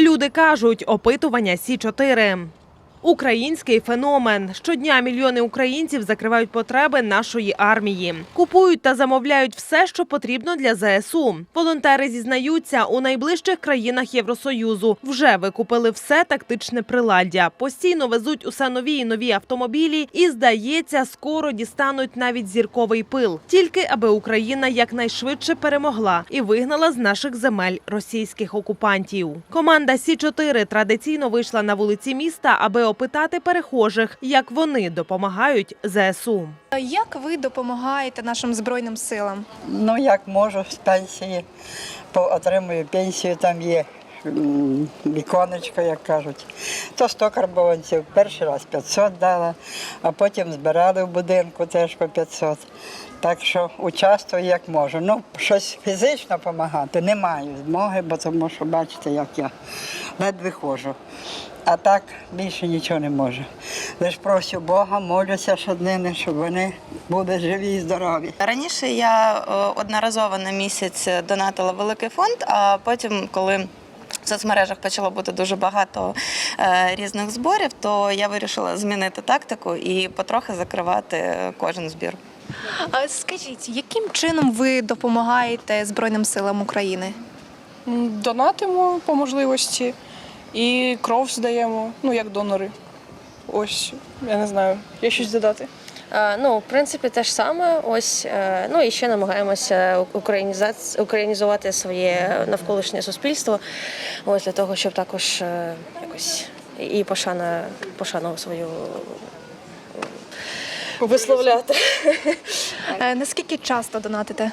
Люди кажуть, опитування Сі 4 Український феномен. Щодня мільйони українців закривають потреби нашої армії, купують та замовляють все, що потрібно для ЗСУ. Волонтери зізнаються, у найближчих країнах Євросоюзу вже викупили все тактичне приладдя. Постійно везуть усе нові і нові автомобілі, і здається, скоро дістануть навіть зірковий пил, тільки аби Україна якнайшвидше перемогла і вигнала з наших земель російських окупантів. Команда Сі 4 традиційно вийшла на вулиці міста, аби опитати перехожих, як вони допомагають ЗСУ. Як ви допомагаєте нашим збройним силам? Ну, як можу, з пенсії отримую пенсію, там є віконечко, як кажуть. То 100 карбованців, перший раз 500 дала, а потім збирали в будинку теж по 500. Так що участвую як можу. Ну, щось фізично допомагати не маю змоги, бо тому що бачите, як я ледве ходжу. А так більше нічого не можу. Лиш просю Бога, молюся щоднини, щоб вони були живі і здорові. Раніше я е, одноразово на місяць донатила великий фонд, а потім, коли в соцмережах почало бути дуже багато е, різних зборів, то я вирішила змінити тактику і потрохи закривати кожен збір. А скажіть, яким чином ви допомагаєте Збройним силам України? Донатимо по можливості і кров здаємо, ну як донори. Ось, я не знаю, є щось додати. Е, Ну, в принципі, те ж саме. Ось е, ну і ще намагаємося українізувати своє навколишнє суспільство. Ось для того, щоб також е, якось і пошана, пошану свою висловляти. Наскільки часто донатите?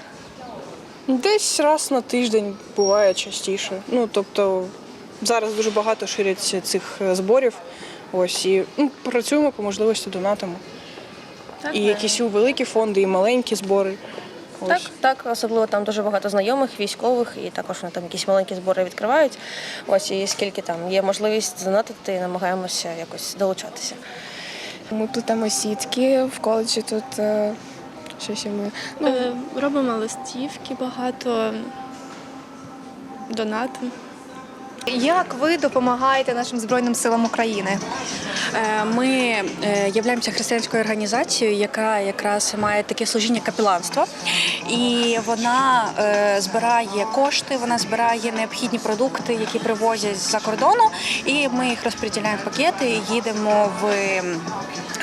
Десь раз на тиждень буває частіше. Ну, тобто зараз дуже багато ширяться цих е, зборів. Ось і ну, працюємо по можливості донатимо. і якісь і великі фонди, і маленькі збори. Ось. Так, так, особливо там дуже багато знайомих, військових, і також вони там якісь маленькі збори відкривають. Ось і скільки там є можливість занатити, намагаємося якось долучатися. Ми плетемо сітки в коледжі тут. е, Що ще ми? Ну, Е, Робимо листівки багато, донатимо. Як ви допомагаєте нашим Збройним силам України? Е, Ми е, являємося християнською організацією, яка якраз має таке служіння капіланства, і вона е, збирає кошти, вона збирає необхідні продукти, які привозять з-за кордону, і ми їх розподіляємо в пакети, їдемо в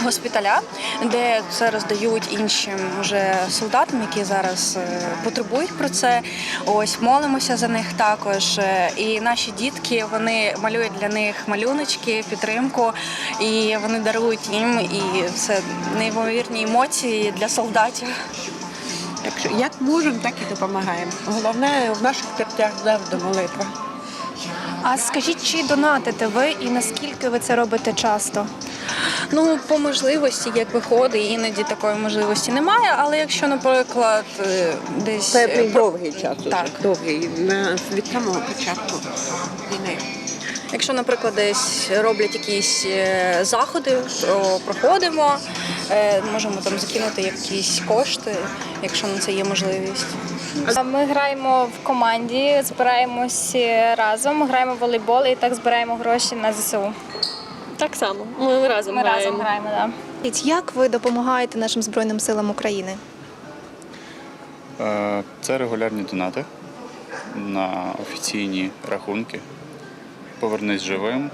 госпіталя, де це роздають іншим уже солдатам, які зараз потребують про це. Ось молимося за них також. І наші дітки вони малюють для них малюночки, підтримку, і вони дарують їм. І це неймовірні емоції для солдатів. Якщо як можемо, так і допомагаємо. Головне в наших серцях завжди молитва. А скажіть, чи донатите ви і наскільки ви це робите часто? Ну, по можливості, як виходить, іноді такої можливості немає. Але якщо, наприклад, е, десь Це довгий час, Так. довгий на від самого початку війни. Якщо, наприклад, десь роблять якісь е, заходи, то проходимо, е, можемо там закинути якісь кошти, якщо на це є можливість. Ми граємо в команді, збираємось разом, граємо в волейбол і так збираємо гроші на ЗСУ. Так само. Ми разом Ми разом граємо, так. Як ви допомагаєте нашим Збройним силам України? Е, Це регулярні донати на офіційні рахунки. Повернись живим,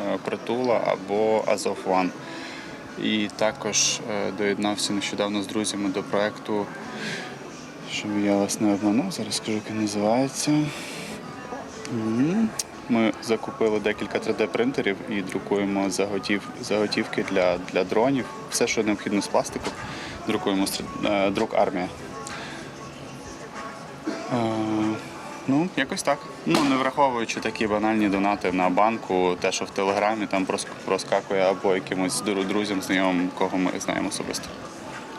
е, притула або Азов. І також е, доєднався нещодавно з друзями до проєкту, щоб я вас не обманув, зараз скажу, як називається. Ми закупили декілька 3D-принтерів і друкуємо заготів, заготівки для, для дронів. Все, що необхідно з пластику, друкуємо з е, друк армія. Ну, якось так. Ну, не враховуючи такі банальні донати на банку, те, що в телеграмі там проскакує, або якимось друзям, знайомим, кого ми знаємо особисто.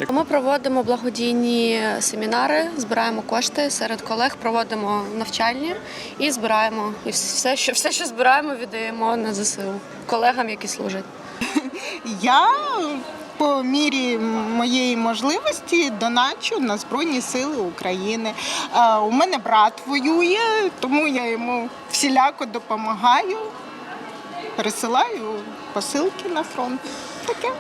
Ми проводимо благодійні семінари, збираємо кошти серед колег, проводимо навчальні і збираємо. І все, що все, що збираємо, віддаємо на ЗСУ колегам, які служать. Я по мірі моєї можливості доначу на Збройні Сили України. Е, У мене брат воює, тому я йому всіляко допомагаю, пересилаю посилки на фронт. Таке,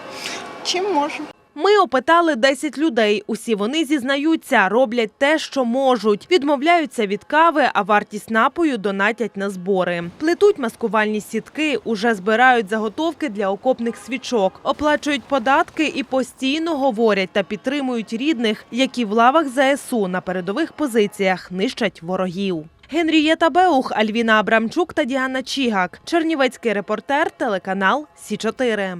чим можу. Ми опитали 10 людей. Усі вони зізнаються, роблять те, що можуть. Відмовляються від кави, а вартість напою донатять на збори. Плетуть маскувальні сітки, уже збирають заготовки для окопних свічок, оплачують податки і постійно говорять та підтримують рідних, які в лавах ЗСУ на передових позиціях нищать ворогів. Генрієта Беух, Альвіна Абрамчук та Діана Чігак. Чернівецький репортер, телеканал Сі 4